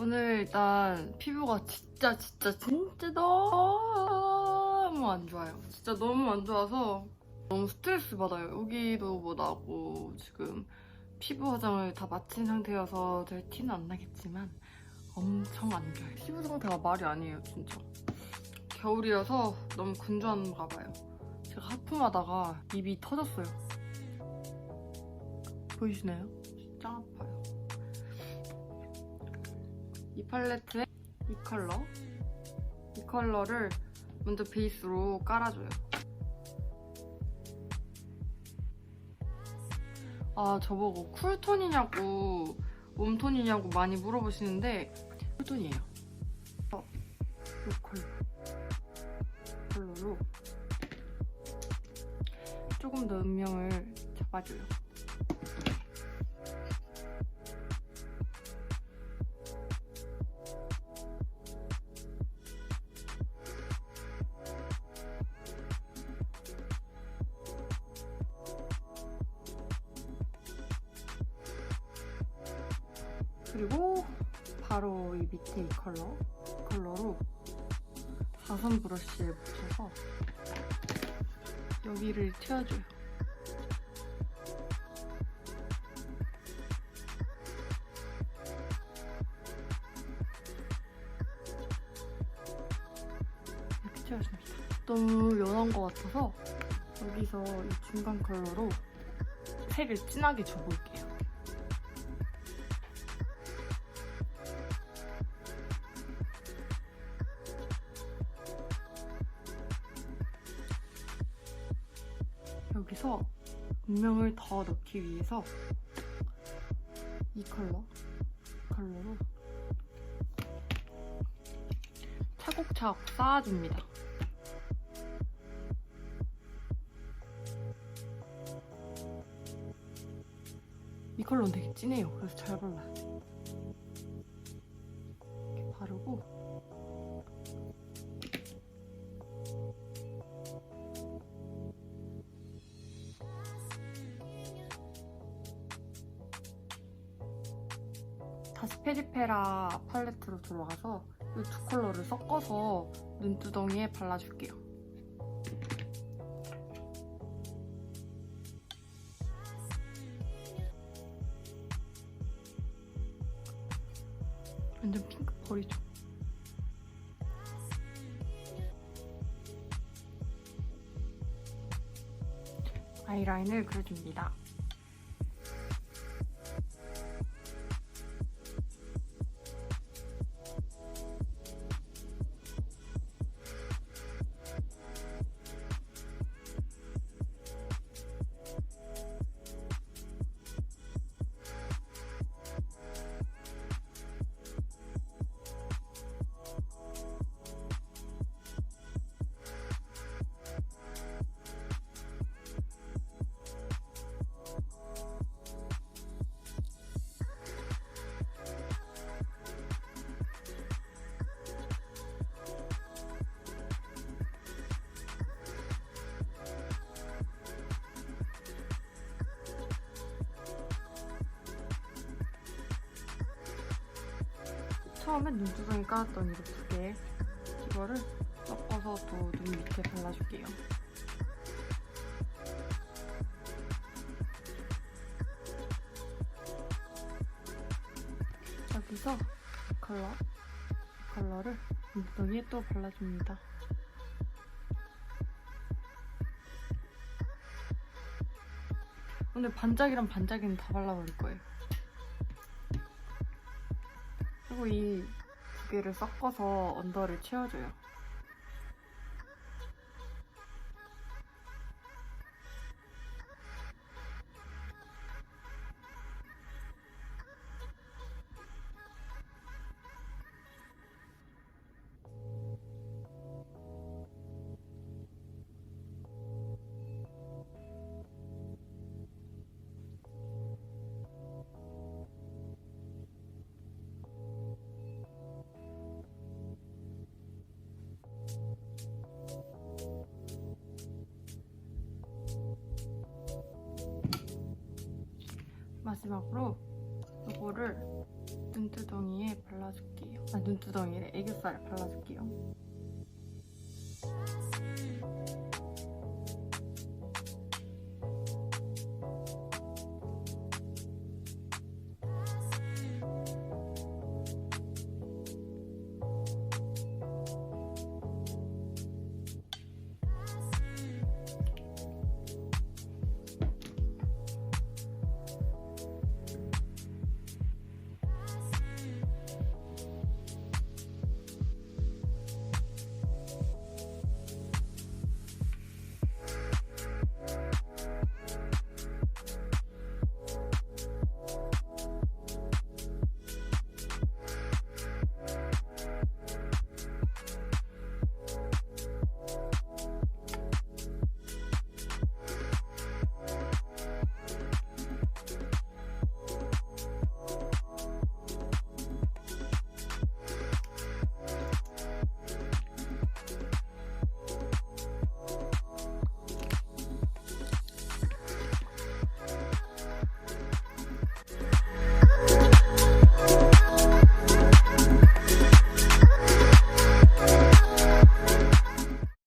오늘 일단 피부가 진짜 진짜 진짜 너무 안 좋아요. 진짜 너무 안 좋아서 너무 스트레스 받아요. 여기도 뭐 나고 지금 피부 화장을 다 마친 상태여서 잘 티는 안 나겠지만 엄청 안 좋아요. 피부 상태가 말이 아니에요, 진짜. 겨울이라서 너무 건조한가 봐요. 제가 하품하다가 입이 터졌어요. 보이시나요? 진짜 아파요. 이 팔레트에 이 컬러 이 컬러를 먼저 베이스로 깔아줘요. 아 저보고 쿨톤이냐고 웜톤이냐고 많이 물어보시는데 쿨톤이에요. 어, 이 컬러 컬러로 조금 더 음영을 잡아줘요. 그리고 바로 이 밑에 이 컬러 이 컬러로 사선 브러쉬에 묻혀서 여기를 채워줘요. 이렇게 채워줍니다. 너무 연한 것 같아서 여기서 이 중간 컬러로 색을 진하게 줘볼게요. 여기서 음영을 더 넣기 위해서 이 컬러 컬러로 차곡차곡 쌓아줍니다. 이 컬러는 되게 진해요. 그래서 잘 발라요. 다시 페리페라 팔레트로 들어가서 이 두 컬러를 섞어서 눈두덩이에 발라줄게요. 완전 핑크 버리죠. 아이라인을 그려줍니다. 처음에 눈두덩이 깔았던 이거 두 개. 이거를 섞어서 또 눈 밑에 발라줄게요. 여기서 이 컬러, 이 컬러를 눈두덩이에 또 발라줍니다. 오늘 반짝이랑 반짝이는 다 발라버릴 거예요. 그리고 이 두 개를 섞어서 언더를 채워줘요. 마지막으로 이거를 눈두덩이에 발라줄게요. 아 눈두덩이에 애교살에 발라줄게요.